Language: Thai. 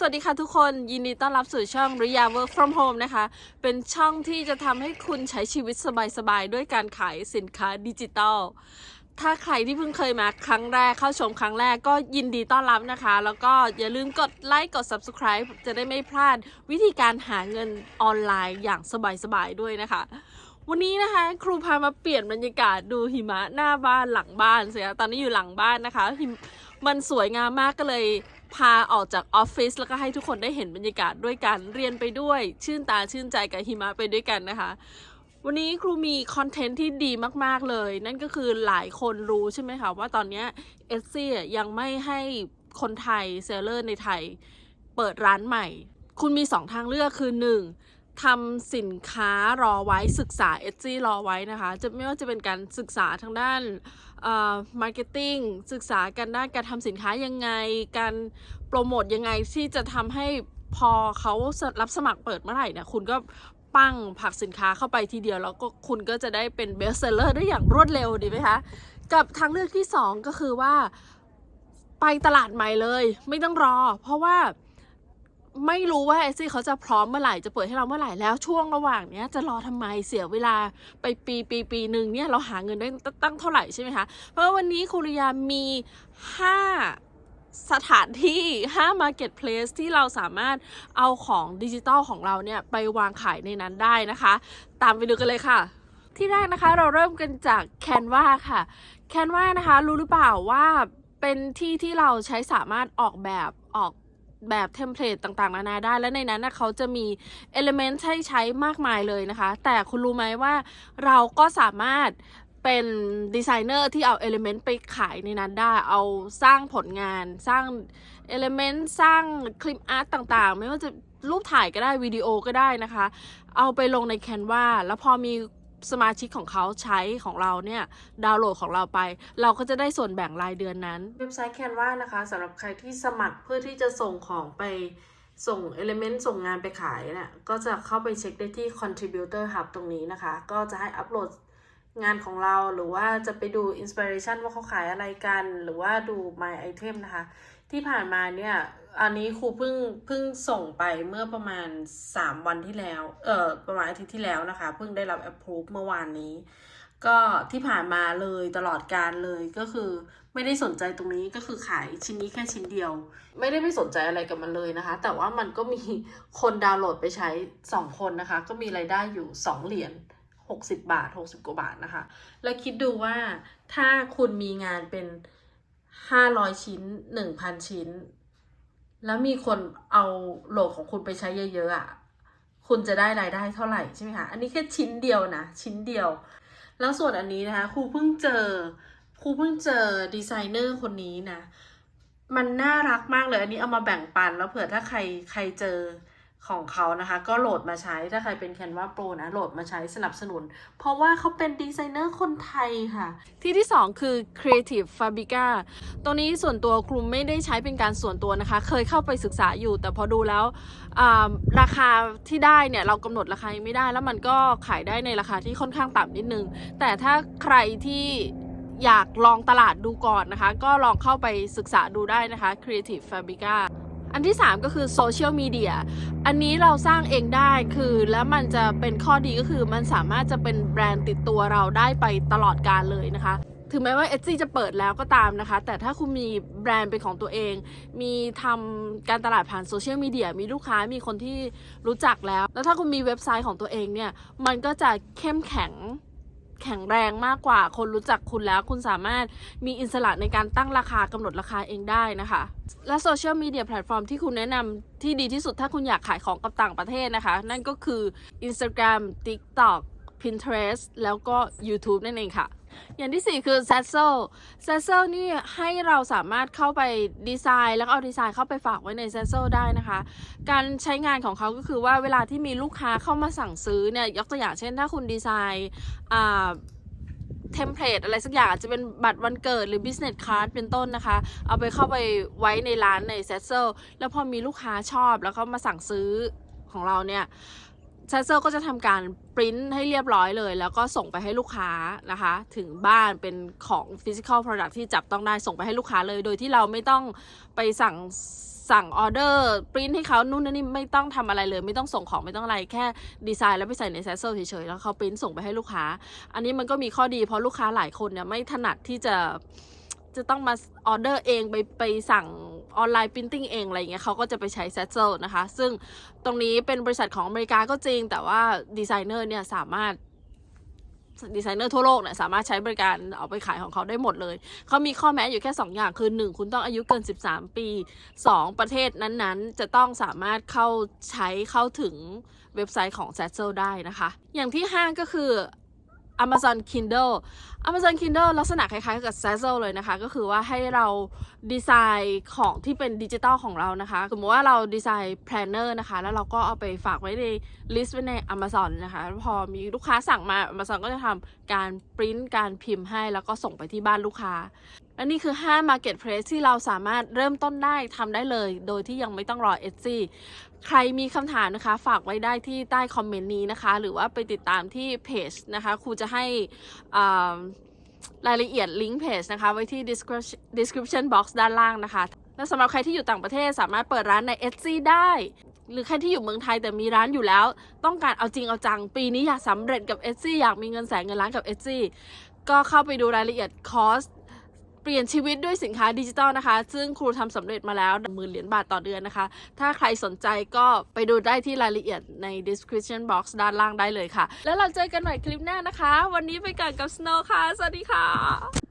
สวัสดีค่ะทุกคนยินดีต้อนรับสู่ช่องริยา Work from Home นะคะ เป็นช่องที่จะทำให้คุณใช้ชีวิตสบายๆ ด้วยการขายสินค้าดิจิทัลถ้าใครที่เพิ่งเคยมาครั้งแรกเข้าชมครั้งแรกก็ยินดีต้อนรับนะคะ แล้วก็อย่าลืมกดไลค์กด Subscribe จะได้ไม่พลาดวิธีการหาเงินออนไลน์อย่างสบายๆ ด้วยนะคะ วันนี้นะคะ ครูพามาเปลี่ยนบรรยากาศดูหิมะหน้าบ้านหลังบ้านเสียตอนนี้อยู่หลังบ้านนะคะหิม มันสวยงามมากก็เลยพาออกจากออฟฟิศแล้วก็ให้ทุกคนได้เห็นบรรยากาศด้วยกันเรียนไปด้วย ชื่นตาชื่นใจกับหิมะไปด้วยกันนะคะ วันนี้ครูมีคอนเทนต์ที่ดีมากๆเลย นั่นก็คือหลายคนรู้ใช่ไหมคะว่าตอนนี้เอสซี่ยังไม่ให้คนไทยเซลเลอร์ในไทย เปิดร้านใหม่ คุณมีสองทางเลือกคือหนึ่ง ทำสินค้ารอไว้ศึกษาเอสซี่รอไว้นะคะ จะไม่ว่าจะเป็นการศึกษาทางด้านมาร์เก็ตติ้งศึกษากันด้านการทำสินค้ายังไง การโปรโมทยังไงที่จะทำให้พอเขารับสมัครเปิดเมื่อไหร่เนี่ยคุณก็ปั้งผลักสินค้าเข้าไปทีเดียว แล้วก็คุณก็จะได้เป็นเบสเซลเลอร์ได้อย่างรวดเร็วดีไหมคะ กับทางเลือกที่สองก็คือว่า ไปตลาดใหม่เลย ไม่ต้องรอ เพราะว่า ไม่รู้ว่าไอซี่เขาจะพร้อมเมื่อไหร่จะเปิดให้เราเมื่อไหร่แล้วช่วงระหว่างเนี้ยจะรอทำไมเสียเวลาไปปีปีปีหนึ่งเนี่ยเราหาเงินได้ตั้งเท่าไหร่ใช่ไหมคะ เพราะว่าวันนี้คุริยามี5สถานที่5 Marketplace ที่เราสามารถเอาของดิจิตอลของเราเนี่ยไปวางขายในนั้นได้นะคะ ตามไปดูกันเลยค่ะ ที่แรกนะคะเราเริ่มกันจาก Canva ค่ะ Canva นะคะรู้หรือเปล่าว่าเป็นที่ที่เราใช้สามารถออกแบบออก แบบเทมเพลตต่างๆนานาได้ และในนั้นนะเขาจะมี Element ให้ใช้มากมายเลยนะคะ แต่คุณรู้ไหมว่าเราก็สามารถเป็นดีไซเนอร์ที่เอา Element ไปขายในนั้นได้ เอาสร้างผลงาน สร้าง Element สร้างคลิปอาร์ตต่างๆ ไม่ว่าจะรูปถ่ายก็ได้วิดีโอก็ได้นะคะ เอาไปลงใน Canva แล้วพอมี สมาชิกของเขาใช้ของเราเนี่ยดาวน์โหลดของเราไป เราก็จะได้ส่วนแบ่งรายเดือนนั้น เว็บไซต์ Canva นะคะสำหรับใครที่สมัครเพื่อที่จะส่งของไปส่ง Element ส่งงานไปขายเนี่ยก็จะเข้าไปเช็คได้ที่ Contributor Hub ตรงนี้นะคะ ก็จะให้อัปโหลดงานของเราหรือว่าจะไปดู Inspiration ว่าเขาขายอะไรกัน หรือว่าดู My Item นะคะ ที่ผ่านมาเนี่ย อันนี้ครูเพิ่งเพิ่งส่งไปเมื่อประมาณ 3 วันที่แล้ว เออประมาณอาทิตย์ที่แล้วนะคะ เพิ่งได้รับ approve เมื่อวานนี้ ก็ที่ผ่านมาเลยตลอดการเลยก็คือไม่ได้สนใจตรงนี้ก็คือขายชิ้นนี้แค่ชิ้นเดียว ไม่ได้ไม่สนใจอะไรกับมันเลยนะคะ แต่ว่ามันก็มีคนดาวน์โหลดไปใช้ 2 คนนะคะ ก็มีรายได้อยู่ 2 เหรียญ60 บาท 60 กว่าบาทนะคะ แล้วคิดดูว่าถ้าคุณมีงานเป็น 500 ชิ้น 1,000 ชิ้น แล้วมีคนเอาโหลดของคุณไปใช้เยอะๆอะ คุณจะได้รายได้เท่าไหร่ใช่ไหมคะ อันนี้แค่ชิ้นเดียวนะ ชิ้นเดียว แล้วส่วนอันนี้นะคะ ครูเพิ่งเจอ ครูเพิ่งเจอดีไซเนอร์คนนี้นะ มันน่ารักมากเลย อันนี้เอามาแบ่งปันแล้วเผื่อถ้าใครใครเจอ ของเขานะคะ ก็โหลดมาใช้ถ้าใครเป็น Canva Pro นะโหลดมาใช้สนับสนุน เพราะว่าเขาเป็นดีไซเนอร์คนไทยค่ะ ที่ที่ 2 คือ Creative Fabrica ตัวนี้ส่วนตัวครูไม่ได้ใช้เป็นการส่วนตัวนะคะ เคยเข้าไปศึกษาอยู่ แต่พอดูแล้วราคาที่ได้เนี่ย เรากำหนดราคาไม่ได้ แล้วมันก็ขายได้ในราคาที่ค่อนข้างต่ำนิดนึง แต่ถ้าใครที่อยากลองตลาดดูก่อนนะคะ ก็ลองเข้าไปศึกษาดูได้นะคะ Creative Fabrica อันที่ 3 ก็คือโซเชียลมีเดียอันนี้เราสร้างเองได้คือแล้วมันจะเป็นข้อดีก็คือมันสามารถจะเป็นแบรนด์ติดตัวเราได้ไปตลอดการเลยนะคะถึงแม้ว่า Etsy จะเปิดแล้วก็ตามนะคะ แต่ถ้าคุณมีแบรนด์เป็นของตัวเอง มีทำการตลาดผ่านโซเชียลมีเดียมีลูกค้ามีคนที่รู้จักแล้ว แล้วถ้าคุณมีเว็บไซต์ของตัวเองเนี่ย มันก็จะเข้มแข็ง แข็งแรงมากกว่า คนรู้จักคุณแล้ว คุณสามารถมีอิสระในการตั้งราคากำหนดราคาเองได้นะคะ และโซเชียลมีเดียแพลตฟอร์มที่คุณแนะนำที่ดีที่สุดถ้าคุณอยากขายของกับต่างประเทศนะคะ นั่นก็คือ Instagram TikTok Pinterest แล้วก็ YouTube นั่นเองค่ะ อย่างที่4คือ s a s s e l s a s s e l นี่ให้เราสามารถเข้าไปดีไซน์ แล้วก็เอาดีไซน์เข้าไปฝากไว้ใน s a s s e l ได้นะคะ การใช้งานของเขาก็คือว่าเวลาที่มีลูกค้าเข้ามาสั่งซื้อเนี่ยยกตัวอย่างเช่นถ้าคุณดีไซน์อ่าเทมเพลตอะไรสักอย่างจะเป็นบัตรวันเกิดหรือ business card เป็นต้นนะคะ เอาไปเข้าไปไว้ในร้านในเซ s เซ l แล้วพอมีลูกค้าชอบแล้วเขามาสั่งซื้อของเราเนี่ย เซ s เซ l ก็จะทำการปริ้นให้เรียบร้อยเลย แล้วก็ส่งไปให้ลูกค้านะคะ ถึงบ้านเป็นของ physical product ที่จับต้องได้ส่งไปให้ลูกค้าเลย โดยที่เราไม่ต้องไปสั่งสั่งออเดอร์ปริ้นให้เขานู่นนนนี่ไม่ต้องทำอะไรเลย ไม่ต้องส่งของไม่ต้องอะไรแค่ดีไซน์แล้วไปใส่ในแซสเซลเฉยๆแล้วเขาปริ้นส่งไปให้ลูกค้า อันนี้มันก็มีข้อดีเพราะลูกค้าหลายคนเนี่ยไม่ถนัดที่จะจะต้องมาออเดอร์เองไปไปสั่ง ออนไลน์ปรินติ้งเองอะไรอย่างเงี้ยเขาก็จะไปใช้แซสเซลนะคะ ซึ่งตรงนี้เป็นบริษัทของอเมริกาก็จริง แต่ว่าดีไซเนอร์เนี่ยสามารถดีไซเนอร์ทั่วโลกเนี่ยสามารถใช้บริการเอาไปขายของเขาได้หมดเลย เขามีข้อแม้อยู่แค่ 2 อย่างคือ 1 คุณต้องอายุเกิน 13 ปี 2 ประเทศนั้นๆ จะต้องสามารถเข้าใช้เข้าถึงเว็บไซต์ของ s a t s e l ได้นะคะ อย่างที่ 5 ก็คือ Amazon Kindle Amazon Kindle ลักษณะคล้ายๆกับ s a z z l e เลยนะคะ ก็คือว่าให้เราดีไซน์ของที่เป็นดิจิตอลของเรานะคะสมมติว่าเราดีไซน์แพลนเนอร์นะคะ แล้วเราก็เอาไปฝากไว้ในลิสต์ไว้ใน Amazon นะคะแล้วพอมีลูกค้าสั่งมา Amazon ก็จะทำการปริ้นการพิมพ์ให้ แล้วก็ส่งไปที่บ้านลูกค้าและนี่คือ 5 Marketplace ที่เราสามารถเริ่มต้นได้ทำได้เลย โดยที่ยังไม่ต้องรอ Etsy ใครมีคำถามนะคะ ฝากไว้ได้ที่ใต้คอมเมนต์นี้นะคะ หรือว่าไปติดตามที่เพจนะคะครูจะให้อ่ารายละเอียดลิงก์เพจนะคะ ไว้ที่ description box ด้านล่างนะคะ และสำหรับใครที่อยู่ต่างประเทศสามารถเปิดร้านใน Etsy ได้ หรือใครที่อยู่เมืองไทยแต่มีร้านอยู่แล้ว ต้องการเอาจริงเอาจัง ปีนี้อยากสำเร็จกับ Etsy อยากมีเงินแสนเงินล้านกับ Etsy ก็เข้าไปดูรายละเอียดคอร์ส ปลี่ยนชีวิตด้วยสินค้าดิจิตอลนะคะ ซึ่งครูทำสำเร็จมาแล้วหมื่นเหรียญบาทต่อเดือนนะคะ ถ้าใครสนใจก็ไปดูได้ที่รายละเอียดใน description box ด้านล่างได้เลยค่ะ แล้วเราเจอกันใหม่คลิปหน้านะคะ วันนี้ไปกันกับ Snow ค่ะ สวัสดีค่ะ